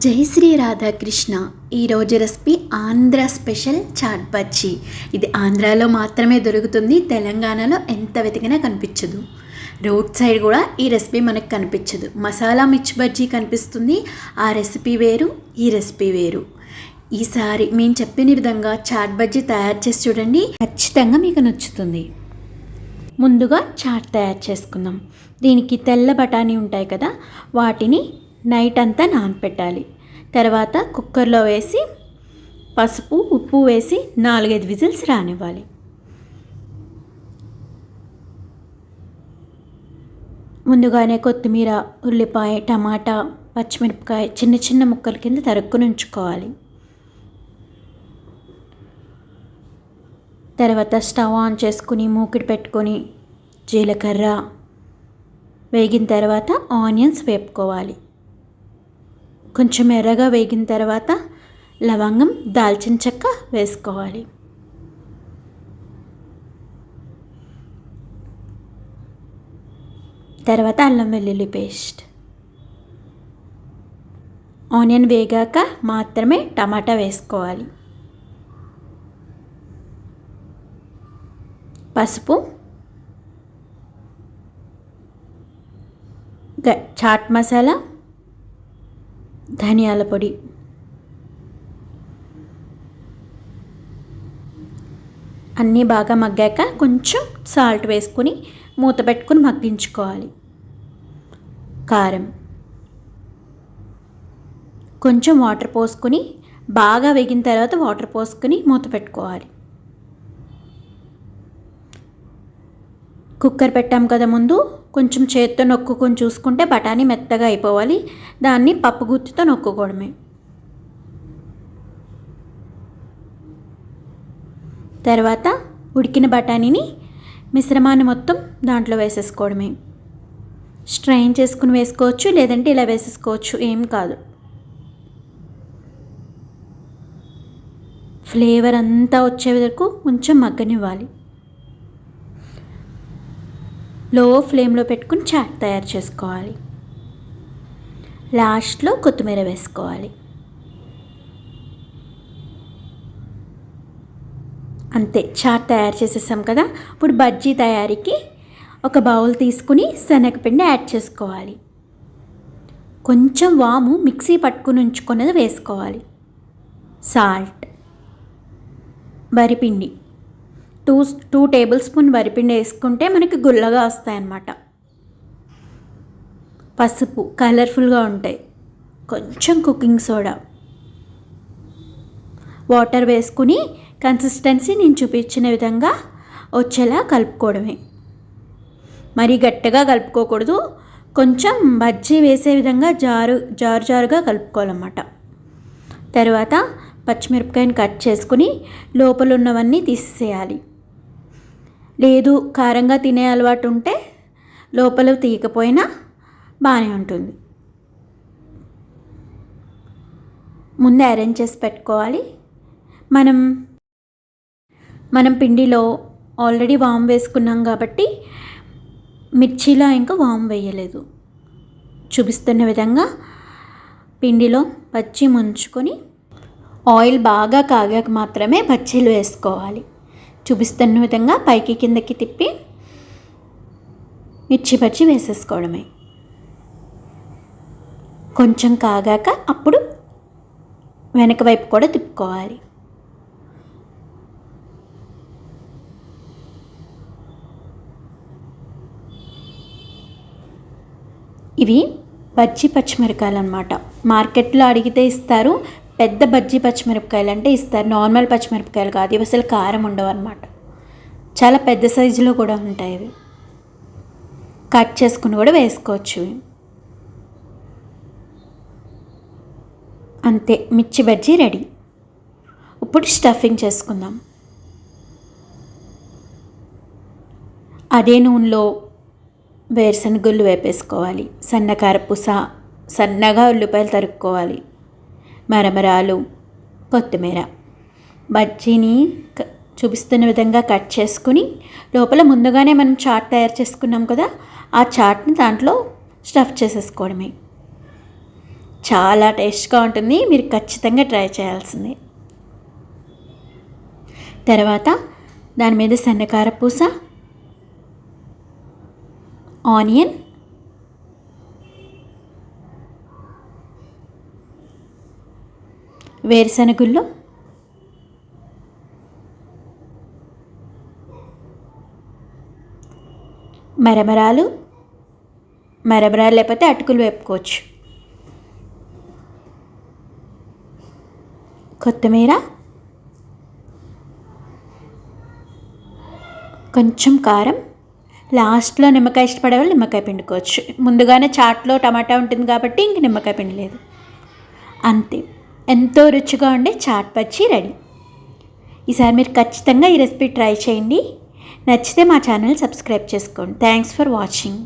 జై శ్రీ రాధాకృష్ణ. ఈరోజు recipe Andhra special chaat bajji. ఇది ఆంధ్రాలో మాత్రమే దొరుకుతుంది తెలంగాణలో ఎంత వెతికినా కనిపించదు. రోడ్ సైడ్ కూడా ఈ రెసిపీ మనకు కనిపించదు. మసాలా మిర్చి బజ్జీ కనిపిస్తుంది ఆ రెసిపీ వేరు ఈ రెసిపీ వేరు. ఈసారి మేము చెప్పిన విధంగా చాట్ బజ్జీ తయారు చేసి చూడండి ఖచ్చితంగా మీకు నచ్చుతుంది. ముందుగా చాట్ తయారు చేసుకుందాం. దీనికి తెల్ల బఠానీ ఉంటాయి కదా వాటిని నైట్ అంతా నానపెట్టాలి. తర్వాత కుక్కర్లో వేసి పసుపు ఉప్పు వేసి నాలుగైదు విజిల్స్ రానివ్వాలి. ముందుగానే కొత్తిమీర ఉల్లిపాయ టమాటా పచ్చిమిరపకాయ చిన్న చిన్న ముక్కల కింద తరుక్కుని ఉంచుకోవాలి. తర్వాత స్టవ్ ఆన్ చేసుకుని మూకిడి పెట్టుకొని జీలకర్ర వేగిన తర్వాత ఆనియన్స్ వేపుకోవాలి. కొంచెం ఎర్రగా వేగిన తర్వాత లవంగం దాల్చిన చెక్క వేసుకోవాలి. తర్వాత అల్లం వెల్లుల్లి పేస్ట్. ఆనియన్ వేగాక మాత్రమే టమాటా వేసుకోవాలి. పసుపు చాట్ మసాలా ధనియాల పొడి. అన్నీ బాగా మగ్గాక కొంచెం సాల్ట్ వేసుకొని మూత పెట్టుకుని మగ్గించుకోవాలి. కారం. కొంచెం వాటర్ పోసుకొని బాగా వేగిన తర్వాత వాటర్ పోసుకుని మూత పెట్టుకోవాలి. కుక్కర్ పెట్టాం కదా ముందు. కొంచెం చేత్తో నొక్కుకొని చూసుకుంటే బఠానీ మెత్తగా అయిపోవాలి. దాన్ని పప్పు గుత్తితో నొక్కుకోవడమే. తర్వాత ఉడికిన బఠానీని మిశ్రమాన్ని మొత్తం దాంట్లో వేసేసుకోవడమే. స్ట్రైన్ చేసుకుని వేసుకోవచ్చు లేదంటే ఇలా వేసేసుకోవచ్చు ఏం కాదు. ఫ్లేవర్ అంతా వచ్చే వరకు కొంచెం మగ్గనివ్వాలి. లో ఫ్లేమ్లో పెట్టుకుని చాట్ తయారు చేసుకోవాలి. లాస్ట్లో కొత్తిమీర వేసుకోవాలి. అంతే చాట్ తయారు చేసేసాం కదా? ఇప్పుడు బజ్జీ తయారీకి ఒక బౌల్ తీసుకుని శనగపిండి యాడ్ చేసుకోవాలి. కొంచెం వాము మిక్సీ పట్టుకుని ఉంచుకున్నది వేసుకోవాలి. సాల్ట్ వరిపిండి. టూ టూ టేబుల్ స్పూన్ వరిపిండి వేసుకుంటే మనకి గుల్లగా వస్తాయన్నమాట. పసుపు కలర్ఫుల్గా ఉంటాయి. కొంచెం కుకింగ్ సోడా. వాటర్ వేసుకుని కన్సిస్టెన్సీ నేను చూపించిన విధంగా వచ్చేలా కలుపుకోవడమే. మరీ గట్టిగా కలుపుకోకూడదు. కొంచెం బజ్జీ వేసే విధంగా జారు జారు జారుగా కలుపుకోవాలన్నమాట. తర్వాత పచ్చిమిరపకాయని కట్ చేసుకుని లోపల ఉన్నవన్నీ తీసేయాలి. లేదు కారంగా తినే అలవాటు ఉంటే లోపల తీయకపోయినా బాగానే ఉంటుంది. ముందే అరేంజ్ చేసి పెట్టుకోవాలి. మనం మనం పిండిలో ఆల్రెడీ వామ్ వేసుకున్నాం కాబట్టి మిర్చిలో ఇంకా వామ్ వేయలేదు. చూపిస్తున్న విధంగా పిండిలో పచ్చి ముంచుకొని ఆయిల్ బాగా కాగాక మాత్రమే బజ్జీలు వేసుకోవాలి. చూపిస్తున్న విధంగా పైకి కిందకి తిప్పి మిర్చి బజ్జీ వేసేసుకోవడమే. కొంచెం కాగాక అప్పుడు వెనక వైపు కూడా తిప్పుకోవాలి. ఇవి బజ్జి పచ్చిమిరకాయలు అనమాట మార్కెట్లో అడిగితే ఇస్తారు పెద్ద బజ్జీ పచ్చిమిరపకాయలు అంటే ఇస్తారు. నార్మల్ పచ్చిమిరపకాయలు కాదు. ఇవి అసలు కారం ఉండవు అనమాట చాలా పెద్ద సైజులో కూడా ఉంటాయి ఇవి. కట్ చేసుకుని కూడా వేసుకోవచ్చు అంతే. మిర్చి బజ్జీ రెడీ. ఇప్పుడు స్టఫింగ్ చేసుకుందాం. అదే నూనెలో వేరుశనగుళ్ళు వేపేసుకోవాలి. సన్నకారపూస సన్నగా ఉల్లిపాయలు తరుక్కోవాలి. మరమరాలు కొత్తిమీర. బజ్జీని చూపిస్తున్న విధంగా కట్ చేసుకుని లోపల ముందుగానే మనం చాట్ తయారు చేసుకున్నాం కదా ఆ చాట్ని దాంట్లో స్టఫ్ చేసేసుకోవడమే. చాలా టేస్ట్గా ఉంటుంది మీరు ఖచ్చితంగా ట్రై చేయాల్సిందే. తర్వాత దాని మీద సన్నకార పూస ఆనియన్ వేరుశనగుల్లో? మరమరాలు? మరమరాలు లేకపోతే అటుకులు వేపుకోవచ్చు. కొత్తిమీర? కొంచెం కారం. లాస్ట్లో నిమ్మకాయ ఇష్టపడే వాళ్ళు నిమ్మకాయ పిండుకోవచ్చు. ముందుగానే చాట్లో టమాటా ఉంటుంది కాబట్టి ఇంక నిమ్మకాయ పిండలేదు అంతే. ఎంతో రుచిగా ఉండే చాట్ పచ్చి రెడీ. ఈసారి మీరు ఖచ్చితంగా ఈ రెసిపీ ట్రై చేయండి. నచ్చితే మా ఛానల్ సబ్స్క్రైబ్ చేసుకోండి. Thanks for watching